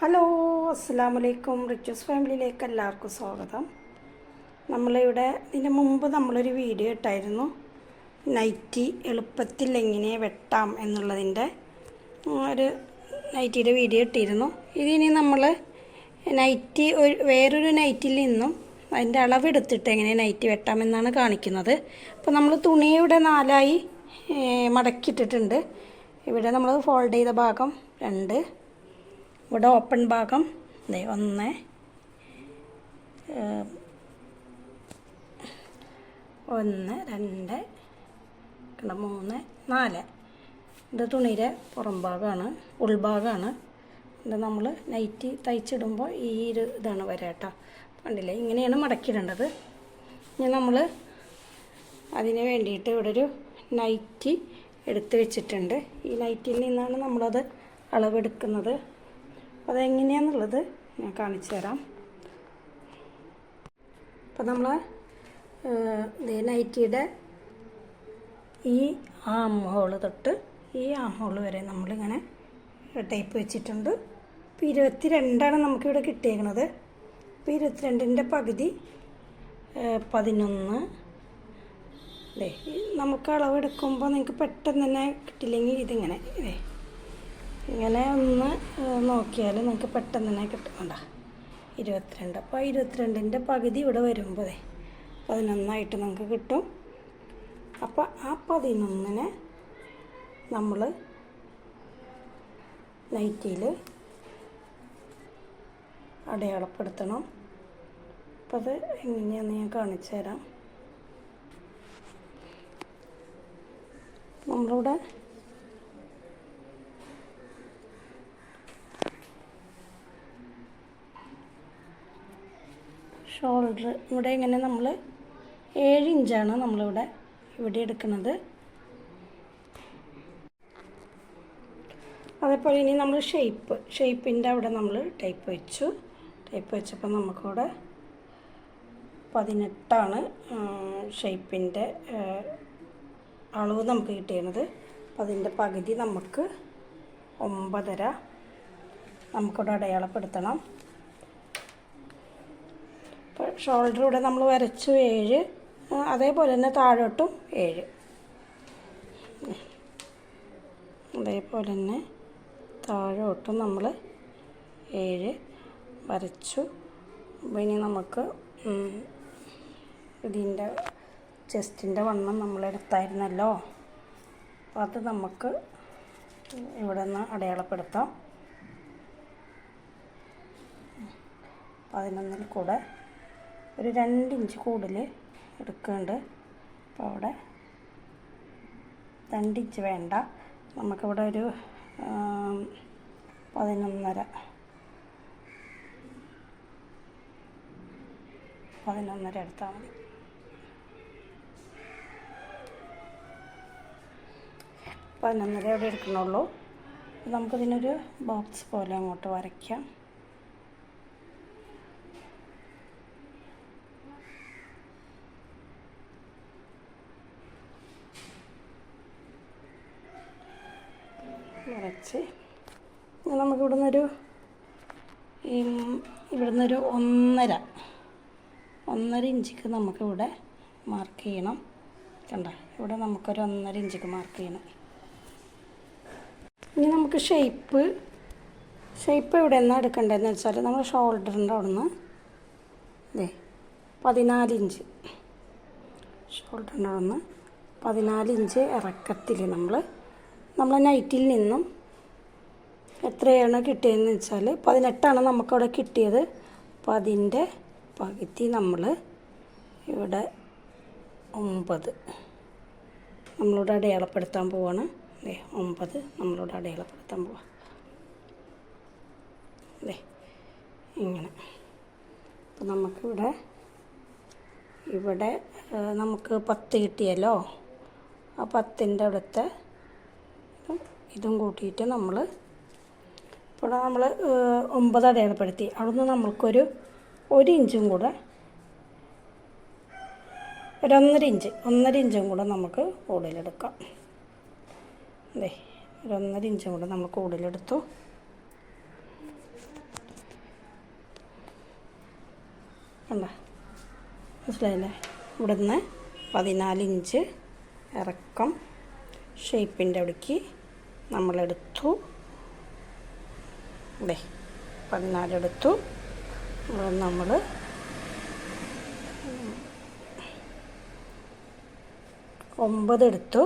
Hello അസ്സാം വലൈക്കും riches ഫാമിലിയിലേക്ക് എല്ലാവർക്കും സ്വാഗതം. നമ്മളിവിടെ ഇതിന് മുമ്പ് നമ്മളൊരു വീഡിയോ ഇട്ടായിരുന്നു. നൈറ്റി എളുപ്പത്തിൽ എങ്ങനെ വെട്ടാം എന്നുള്ളതിന്റെ ഒരു നൈറ്റിയുടെ വീഡിയോ ഇട്ടിരുന്നു. ഇതിനി നമ്മൾ നൈറ്റി ഒരു വേറൊരു നൈറ്റിൽ നിന്നും അതിന്റെ അളവെടുത്തിട്ട് എങ്ങനെ നൈറ്റി വെട്ടാം എന്നാണ് കാണിക്കുന്നത്. അപ്പോൾ നമ്മൾ തുണിയുടെ നാലായി മടക്കിയിട്ടിട്ടുണ്ട്. ഇവിടെ നമ്മൾ ഫോൾഡ് ചെയ്ത ഭാഗം രണ്ട് ഇവിടെ ഓപ്പൺ ഭാഗം. ഒന്ന്. ഒന്ന് രണ്ട് മൂന്ന് നാല്. ഇത് തുണിയുടെ പുറം ഭാഗമാണ് ഉൾഭാഗമാണ്. ഇത് നമ്മൾ നൈറ്റി തയ്ച്ചിടുമ്പോൾ ഈ ഒരു ഇതാണ് വരിക കേട്ടോ. കണ്ടില്ലേ? ഇങ്ങനെയാണ് മടക്കിയിടേണ്ടത്. ഇനി നമ്മൾ അതിന് വേണ്ടിയിട്ട് ഇവിടെ ഒരു നൈറ്റി എടുത്ത് വെച്ചിട്ടുണ്ട്. ഈ നൈറ്റിയിൽ നിന്നാണ് നമ്മളത് അളവെടുക്കുന്നത്. അതെങ്ങനെയാണെന്നുള്ളത് ഞാൻ കാണിച്ചു തരാം. അപ്പോൾ നമ്മൾ നൈറ്റിയുടെ ഈ ആം ഹോൾ തൊട്ട് ഈ ആം ഹോൾ വരെ നമ്മളിങ്ങനെ ടേപ്പ് വെച്ചിട്ടുണ്ട്. ഇപ്പോൾ ഇരുപത്തി രണ്ടാണ് നമുക്കിവിടെ കിട്ടിയേക്കണത്. ഇപ്പോൾ ഇരുപത്തിരണ്ടിന്റെ പകുതി പതിനൊന്ന്. അല്ലേ നമുക്ക് അളവെടുക്കുമ്പോൾ നിങ്ങൾക്ക് പെട്ടെന്ന് തന്നെ കിട്ടില്ലെങ്കിൽ ഇതിങ്ങനെ ഇതേ. ഇങ്ങനെ ഒന്ന് നോക്കിയാൽ നിങ്ങൾക്ക് പെട്ടെന്ന് തന്നെ കിട്ടും കണ്ട ഇരുപത്തിരണ്ട് അപ്പോൾ ഇരുപത്തിരണ്ടിന്റെ പകുതി ഇവിടെ വരുമ്പോൾ പതിനൊന്നായിട്ട് നമുക്ക് കിട്ടും. അപ്പോൾ ആ പതിനൊന്നിനെ നമ്മൾ നൈറ്റിയിൽ അടയാളപ്പെടുത്തണം. അപ്പോൾ അത് എങ്ങനെയാണെന്ന് ഞാൻ കാണിച്ചു തരാം. നമ്മളിവിടെ ഷോൾഡർ. ഇവിടെ ഇങ്ങനെ നമ്മൾ ഏഴ് ഇഞ്ചാണ് നമ്മളിവിടെ ഇവിടെ എടുക്കുന്നത്. അതേപോലെ ഇനി നമ്മൾ ഷേപ്പ് ഷേപ്പിന്റെ അവിടെ നമ്മൾ ടൈപ്പ് വെച്ചു. ടൈപ്പ് വെച്ചപ്പോൾ നമുക്കിവിടെ പതിനെട്ടാണ് ഷേപ്പിന്റെ അളവ് നമുക്ക് കിട്ടിയത് അതിന്റെ പകുതി നമുക്ക് ഒമ്പതര നമുക്കിവിടെ അടയാളപ്പെടുത്തണം. ഷോൾഡർ ഇവിടെ നമ്മൾ വരച്ചു ഏഴ് അതേപോലെ തന്നെ താഴോട്ടും ഏഴ്. അതേപോലെ തന്നെ താഴോട്ടും നമ്മൾ ഏഴ് വരച്ചു. അപ്പോൾ ഇനി നമുക്ക് ഇതിന്റെ ചെസ്റ്റിന്റെ വണ്ണം നമ്മൾ എടുത്തായിരുന്നല്ലോ. അപ്പോൾ അത് നമുക്ക് ഇവിടെ നിന്ന് അടയാളപ്പെടുത്താം. പതിനൊന്നിൽ കൂടെ ഒരു രണ്ട് ഇഞ്ച് കൂടുതൽ എടുക്കുന്നുണ്ട്. അപ്പോൾ അവിടെ രണ്ട് ഇഞ്ച് വേണ്ട. നമുക്കിവിടെ ഒരു പതിനൊന്നര. പതിനൊന്നര എടുത്താൽ മതി. പതിനൊന്നര അവിടെ എടുക്കണുള്ളൂ. നമുക്കിതിനൊരു ബോക്സ് പോലെ അങ്ങോട്ട് വരയ്ക്കാം. ഇനി നമുക്ക് ഇവിടുന്നൊരു ഈ ഇവിടുന്നൊരു ഒന്നര ഒന്നര ഇഞ്ചിക്ക് നമുക്കിവിടെ മാർക്ക് ചെയ്യണം. കണ്ട? ഇവിടെ നമുക്കൊരു ഒന്നര ഇഞ്ചിക്ക് മാർക്ക് ചെയ്യണം. ഇനി നമുക്ക് ഷേപ്പ് ഷേപ്പ് എവിടെ നിന്നാണ് എടുക്കേണ്ടതെന്ന് വെച്ചാൽ നമ്മൾ ഷോൾഡറിന്റെ അവിടെ നിന്ന് ഇതേ പതിനാല് ഇഞ്ച്. ഷോൾഡറിന്റെ അവിടെ നിന്ന് പതിനാല് ഇഞ്ച് ഇറക്കത്തിൽ നമ്മൾ നമ്മൾ നൈറ്റിൽ നിന്നും എത്രയാണ് കിട്ടിയതെന്ന് വെച്ചാൽ പതിനെട്ടാണ് നമുക്കവിടെ കിട്ടിയത്. അപ്പോൾ അതിന്റെ പകുതി നമ്മൾ ഇവിടെ ഒമ്പത് നമ്മളോട് അടയാളപ്പെടുത്താൻ പോവാണ്. അതെ ഒമ്പത് നമ്മളോട് അടയാളപ്പെടുത്താൻ പോവാം. അതെ ഇങ്ങനെ. അപ്പം നമുക്കിവിടെ ഇവിടെ നമുക്ക് പത്ത് കിട്ടിയല്ലോ? ആ പത്തിന്റെ അവിടുത്തെ അപ്പം ഇതും കൂട്ടിയിട്ട് നമ്മൾ ഇപ്പോൾ നമ്മൾ ഒമ്പത് അടയാളപ്പെടുത്തി. അവിടുന്ന് നമ്മൾക്കൊരു ഒരു ഇഞ്ചും കൂടെ ഒരൊന്നര ഇഞ്ച് ഒന്നര ഇഞ്ചും കൂടെ നമുക്ക് കൂടുതലെടുക്കാം. അതെ ഒരൊന്നര ഇഞ്ചും കൂടെ നമ്മൾ കൂടുതലെടുത്തു. അല്ല മനസ്സിലായില്ലേ? ഇവിടുന്ന് പതിനാലിഞ്ച് ഇറക്കം ഷേപ്പിന്റെ അവിടേക്ക് നമ്മളെടുത്തു. ഇതേ പതിനാലെടുത്തു നമ്മൾ ഒമ്പത് എടുത്തു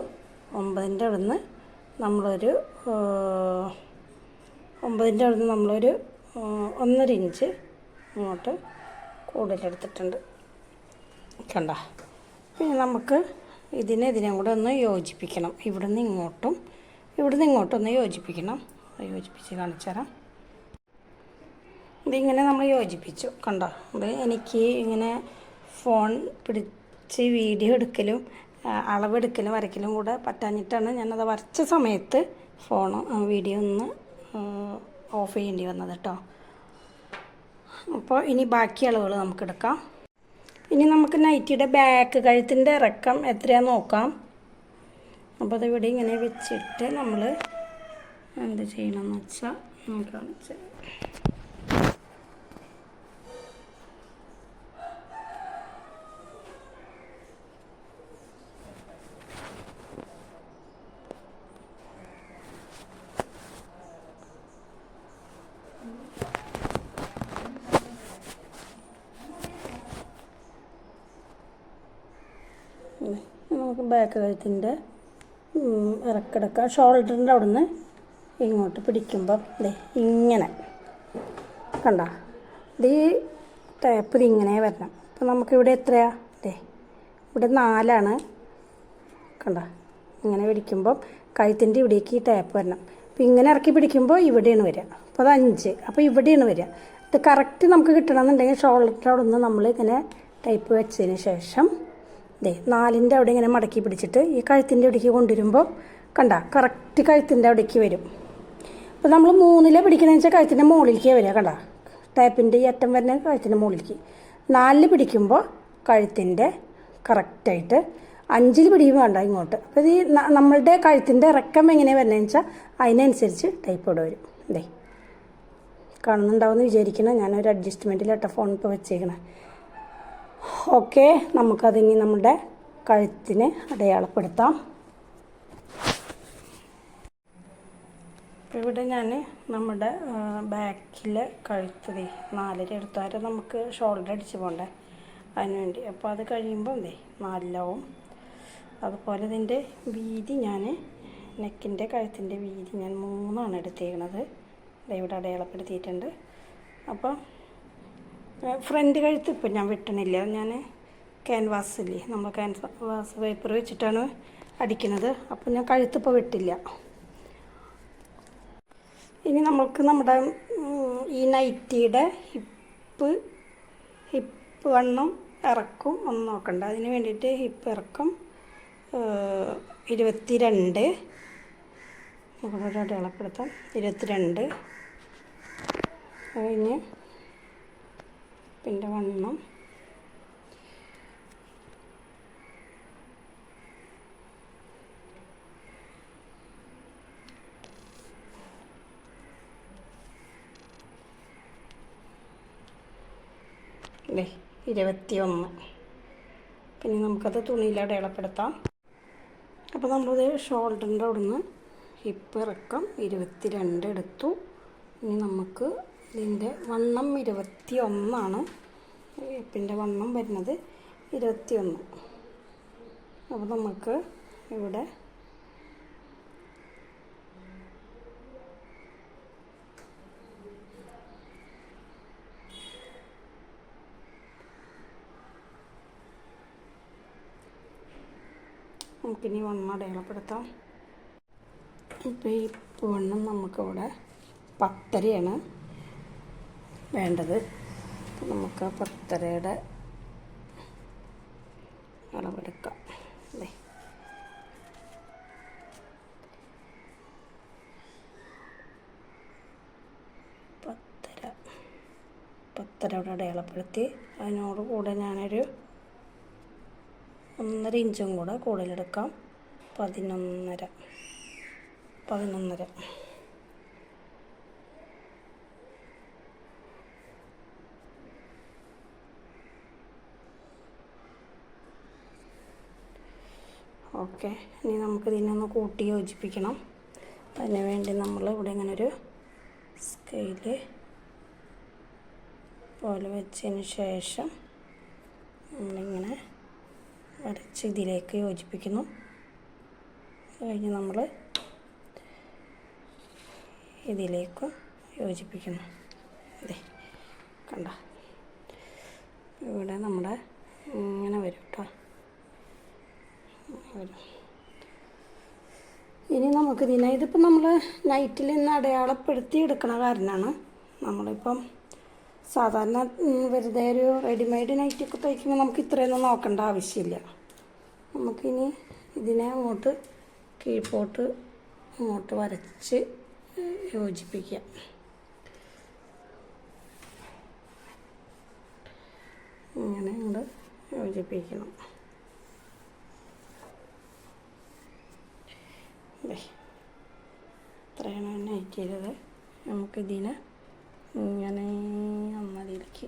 ഒമ്പതിന്റെ അവിടുന്ന് നമ്മളൊരു ഒമ്പതിന്റെ അവിടുന്ന് നമ്മളൊരു ഒന്നര ഇഞ്ച് ഇങ്ങോട്ട് കൂടുതലെടുത്തിട്ടുണ്ട്. കണ്ട? പിന്നെ നമുക്ക് ഇതിനെ ഇതിനെ കൂടെ ഒന്ന് യോജിപ്പിക്കണം. ഇവിടുന്ന് ഇങ്ങോട്ടും ഇവിടുന്ന് ഇങ്ങോട്ടൊന്ന് യോജിപ്പിക്കണം. യോജിപ്പിച്ച് കാണിച്ചു തരാം. ഇതിങ്ങനെ നമ്മൾ യോജിപ്പിച്ചു. കണ്ടോ? അത് എനിക്ക് ഇങ്ങനെ ഫോൺ പിടിച്ച് വീഡിയോ എടുക്കലും അളവെടുക്കലും വരയ്ക്കലും കൂടെ പറ്റാഞ്ഞിട്ടാണ് ഞാനത് വരച്ച സമയത്ത് ഫോൺ വീഡിയോ ഒന്ന് ഓഫ് ചെയ്യേണ്ടി വന്നത് കേട്ടോ. അപ്പോൾ ഇനി ബാക്കി അളവുകൾ നമുക്ക് എടുക്കാം. ഇനി നമുക്ക് നൈറ്റിയുടെ ബാക്ക് കഴുത്തിന്റെ ഇറക്കം എത്രയാണെന്ന് നോക്കാം. അപ്പോൾ അത് ഇവിടെ ഇങ്ങനെ വെച്ചിട്ട് നമ്മൾ എന്ത് ചെയ്യണമെന്ന് വെച്ചാൽ നമുക്ക് കാണിച്ചു നമുക്ക് ബാക്ക് കഴുത്തിന്റെ ഇറക്കെടുക്കാം. ഷോൾഡറിന്റെ അവിടുന്ന് ഇങ്ങോട്ട് പിടിക്കുമ്പം ദേ ഇങ്ങനെ. കണ്ട? ഇത് ഈ ടേപ്പ് ഇത് ഇങ്ങനെ വരണം. അപ്പം നമുക്കിവിടെ എത്രയാണ് ദേ ഇവിടെ നാലാണ്. കണ്ട? ഇങ്ങനെ പിടിക്കുമ്പം കഴുത്തിന്റെ ഇവിടേക്ക് ഈ ടേപ്പ് വരണം. അപ്പോൾ ഇങ്ങനെ ഇറക്കി പിടിക്കുമ്പോൾ ഇവിടെയാണ് വരിക. അപ്പോൾ അത് അഞ്ച്. അപ്പോൾ ഇവിടെയാണ് വരിക. ഇത് കറക്റ്റ് നമുക്ക് കിട്ടണമെന്നുണ്ടെങ്കിൽ ഷോൾഡറിന്റെ അവിടെ നിന്ന് നമ്മൾ ഇങ്ങനെ ടൈപ്പ് വെച്ചതിന് ശേഷം ദേ നാലിന്റെ അവിടെ ഇങ്ങനെ മടക്കി പിടിച്ചിട്ട് ഈ കഴുത്തിന്റെ അവിടേക്ക് കൊണ്ടുവരുമ്പോൾ കണ്ട കറക്റ്റ് കഴുത്തിന്റെ അവിടേക്ക് വരും. അപ്പോൾ നമ്മൾ മൂന്നിലെ പിടിക്കണമെന്ന് വെച്ചാൽ കഴുത്തിന്റെ മുകളിലേക്ക് വരിക കണ്ട? ടാപ്പിന്റെ ഈ അറ്റം വരുന്ന കഴുത്തിന്റെ മുകളിലേക്ക്. നാലിൽ പിടിക്കുമ്പോൾ കഴുത്തിന്റെ കറക്റ്റായിട്ട് അഞ്ചിൽ പിടിയും വേണ്ട ഇങ്ങോട്ട്. അപ്പോൾ ഈ നമ്മളുടെ കഴുത്തിന്റെ ഇറക്കം എങ്ങനെ വരുന്നതെന്ന് വെച്ചാൽ അതിനനുസരിച്ച് ടൈപ്പ് ഇവിടെ വരും. ഇതേ കാണുന്നുണ്ടാവുമെന്ന് വിചാരിക്കണം. ഞാനൊരു അഡ്ജസ്റ്റ്മെന്റിലിട്ട ഫോൺ ഇപ്പോൾ വെച്ചേക്കണേ. ഓക്കെ നമുക്കതിനി നമ്മുടെ കഴുത്തിന് അടയാളപ്പെടുത്താം. അപ്പോൾ ഇവിടെ ഞാൻ നമ്മുടെ ബാക്കിലെ കഴുത്ത് ദേ നാലര എടുത്താൽ നമുക്ക് ഷോൾഡർ അടിച്ച് പോകണ്ടേ അതിന് വേണ്ടി. അപ്പോൾ അത് കഴിയുമ്പോൾ എന്തേ നാലിലാവും. അതുപോലെ ഇതിന്റെ വീതി ഞാൻ നെക്കിന്റെ കഴുത്തിന്റെ വീതി ഞാൻ മൂന്നാണ് എടുത്തേക്കണത്. ഇവിടെ അടയാളപ്പെടുത്തിയിട്ടുണ്ട്. അപ്പോൾ ഫ്രണ്ട് കഴുത്ത് ഇപ്പം ഞാൻ വെട്ടണില്ല. ഞാൻ ക്യാൻവാസ് ഇല്ലേ? നമ്മൾ ക്യാൻവാസ് പേപ്പർ വെച്ചിട്ടാണ് അടിക്കുന്നത് അപ്പം ഞാൻ കഴുത്തിപ്പോൾ വെട്ടില്ല. ഇനി നമുക്ക് നമ്മുടെ ഈ നൈറ്റിയുടെ ഹിപ്പ് ഹിപ്പ് വണ്ണം ഇറക്കും ഒന്ന് നോക്കണ്ട. അതിന് വേണ്ടിയിട്ട് ഹിപ്പ് ഇറക്കം ഇരുപത്തി രണ്ട് നമുക്കൊരു അടയാളപ്പെടുത്താം. ഇരുപത്തിരണ്ട്. കഴിഞ്ഞ് പിന്നെ വണ്ണം. അല്ലേ ഇരുപത്തി ഒന്ന് പിന്നെ നമുക്കത് തുണിയിൽ അടയാളപ്പെടുത്താം. അപ്പോൾ നമ്മളത് ഷോൾഡറിന്റെ അവിടുന്ന് ഹിപ്പ് ഇറക്കം ഇരുപത്തി രണ്ട് എടുത്തു. ഇനി നമുക്ക് ഇതിന്റെ വണ്ണം ഇരുപത്തി ഒന്നാണ് വേപ്പിന്റെ വണ്ണം വരുന്നത് ഇരുപത്തി ഒന്ന് അപ്പോൾ നമുക്ക് ഇവിടെ നമുക്കിനി വണ്ണം അടയാളപ്പെടുത്താം. ഇപ്പോൾ ഈ വണ്ണം നമുക്കിവിടെ പത്തരയാണ്. വേണ്ടത്. നമുക്ക് പത്തരയുടെ അളവെടുക്കാം. അല്ലേ പത്തര. പത്തര അവിടെ അടയാളപ്പെടുത്തി. അതിനോട് കൂടെ ഞാനൊരു ഒന്നര ഇഞ്ചും കൂടെ കൂടുതലെടുക്കാം. പതിനൊന്നര. പതിനൊന്നര. ഓക്കെ. ഇനി നമുക്ക് ഇതിനൊന്ന് കൂട്ടി യോജിപ്പിക്കണം. അതിന് വേണ്ടി നമ്മൾ ഇവിടെ ഇങ്ങനെ ഒരു സ്കെയിൽ പോലെ വെച്ചതിന് ശേഷം നമ്മളിങ്ങനെ വരച്ച് ഇതിലേക്ക് യോജിപ്പിക്കുന്നു. കഴിഞ്ഞ് നമ്മൾ ഇതിലേക്കും യോജിപ്പിക്കുന്നു. അതെ കണ്ട. ഇവിടെ നമ്മുടെ ഇങ്ങനെ വരും കേട്ടോ ഇനി നമുക്ക് ഇതിനെ ഇതിപ്പോൾ നമ്മൾ നൈറ്റിൽ നിന്ന് അടയാളപ്പെടുത്തി എടുക്കണ കാരണമാണ് നമ്മളിപ്പം സാധാരണ വെറുതെ ഒരു റെഡിമെയ്ഡ് നൈറ്റൊക്കെ തയ്ക്കുമ്പോൾ നമുക്ക് ഇത്രയൊന്നും നോക്കേണ്ട ആവശ്യമില്ല. നമുക്കിനി ഇതിനെ അങ്ങോട്ട് കീഴ്പോട്ട് അങ്ങോട്ട് വരച്ച് യോജിപ്പിക്കാം. ഇങ്ങനെ അങ്ങോട്ട് യോജിപ്പിക്കണം. ദേ, ഇത്രയാണ് നൈറ്റ് ചെയ്തത്. നമുക്കിതിനെ ഇങ്ങനെ അമ്മതിയിലേക്ക്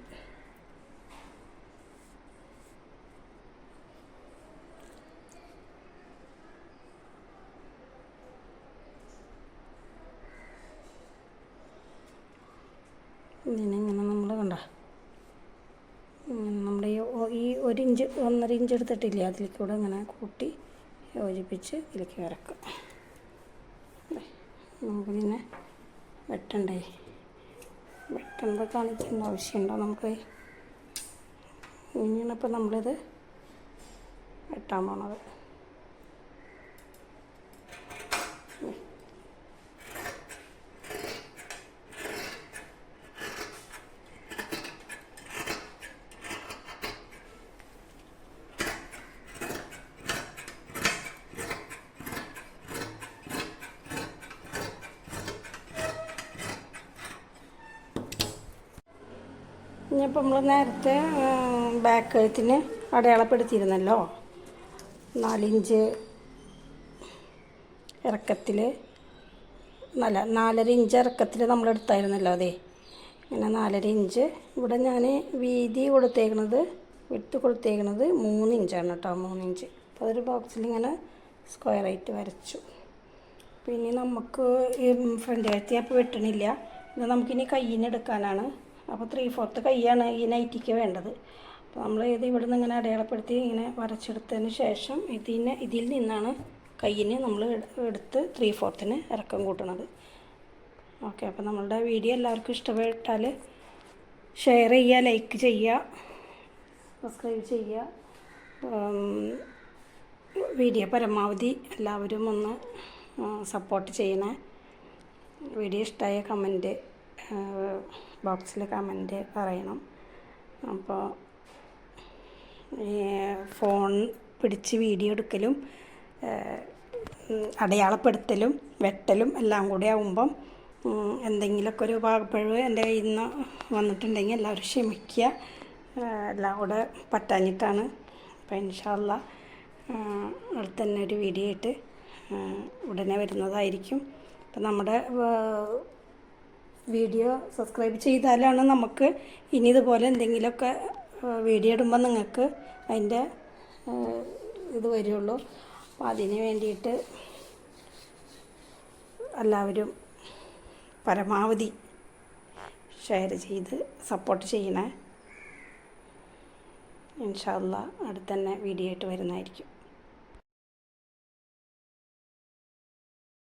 ഇതിനെ ഇങ്ങനെ നമ്മൾ കണ്ട? നമ്മുടെ ഈ ഒരിഞ്ച് ഇഞ്ച് ഒന്നര ഇഞ്ച് എടുത്തിട്ടില്ലേ? അതിലേക്കൂടെ ഇങ്ങനെ കൂട്ടി യോജിപ്പിച്ച് ഇതിലേക്ക് വരക്കാം. നമുക്കിതിനെ വെട്ടണ്ടേ? വെട്ടുമ്പോൾ കാണിക്കേണ്ട ആവശ്യമുണ്ടോ നമുക്ക്? ഇനിയാണിപ്പോൾ നമ്മളിത് വെട്ടാൻ പോണത്. ഇനിയിപ്പോൾ നമ്മൾ നേരത്തെ ബാക്ക് കഴുത്തിന് അടയാളപ്പെടുത്തിയിരുന്നല്ലോ. നാലിഞ്ച് ഇറക്കത്തിൽ നല്ല നാലര ഇഞ്ച് ഇറക്കത്തിൽ നമ്മൾ എടുത്തായിരുന്നല്ലോ അതെ. ഇങ്ങനെ നാലര ഇഞ്ച് ഇവിടെ ഞാൻ വീതി കൊടുത്തേക്കണത് വിട്ട് കൊടുത്തേക്കണത് മൂന്ന് ഇഞ്ചാണ് കേട്ടോ മൂന്നിഞ്ച്. അപ്പോൾ അതൊരു ബോക്സിൽ ഇങ്ങനെ സ്ക്വയറായിട്ട് വരച്ചു. പിന്നെ നമുക്ക് ഫ്രണ്ട് കഴുത്തി അപ്പോൾ വെട്ടണില്ല. ഇത് നമുക്കിനി എടുക്കാനാണ് അപ്പോൾ ത്രീ ഫോർത്ത് കൈയാണ് ഈ നൈറ്റിക്ക് വേണ്ടത്. അപ്പോൾ നമ്മൾ ഇത് ഇവിടെ നിന്ന് ഇങ്ങനെ അടയാളപ്പെടുത്തി ഇങ്ങനെ വരച്ചെടുത്തതിന് ശേഷം ഇതിന് ഇതിൽ നിന്നാണ് കയ്യിന് നമ്മൾ എടുത്ത് ത്രീ ഫോർത്തിന് ഇറക്കം കൂട്ടണത്. ഓക്കെ അപ്പോൾ നമ്മളുടെ വീഡിയോ എല്ലാവർക്കും ഇഷ്ടപ്പെട്ടാൽ ഷെയർ ചെയ്യുക ലൈക്ക് ചെയ്യുക സബ്സ്ക്രൈബ് ചെയ്യുക. വീഡിയോ പരമാവധി എല്ലാവരും ഒന്ന് സപ്പോർട്ട് ചെയ്യണേ. വീഡിയോ ഇഷ്ടമായ കമന്റ് ബോക്സിൽ കമന്റ് പറയണം. അപ്പോൾ ഫോൺ പിടിച്ച് വീഡിയോ എടുക്കലും അടയാളപ്പെടുത്തലും വെട്ടലും എല്ലാം കൂടി ആകുമ്പം എന്തെങ്കിലുമൊക്കെ ഒരു പാകപ്പിഴവ് എന്റെ കയ്യിൽ നിന്ന് വന്നിട്ടുണ്ടെങ്കിൽ എല്ലാവരും ക്ഷമിക്കുക. എല്ലാം കൂടെ പറ്റാഞ്ഞിട്ടാണ്. അപ്പോൾ ഇൻഷാല്ല അടുത്ത് തന്നെ ഒരു വീഡിയോ ആയിട്ട് ഉടനെ വരുന്നതായിരിക്കും. അപ്പം നമ്മുടെ വീഡിയോ സബ്സ്ക്രൈബ് ചെയ്താലാണ് നമുക്ക് ഇനി ഇതുപോലെ എന്തെങ്കിലുമൊക്കെ വീഡിയോ ഇടുമ്പോൾ നിങ്ങൾക്ക് അതിന്റെ ഇത് വരുള്ളൂ. അപ്പോൾ അതിന് വേണ്ടിയിട്ട് എല്ലാവരും പരമാവധി ഷെയർ ചെയ്ത് സപ്പോർട്ട് ചെയ്യണേ. ഇൻഷാല്ല അടുത്തന്നെ വീഡിയോ ആയിട്ട് വരുന്നതായിരിക്കും.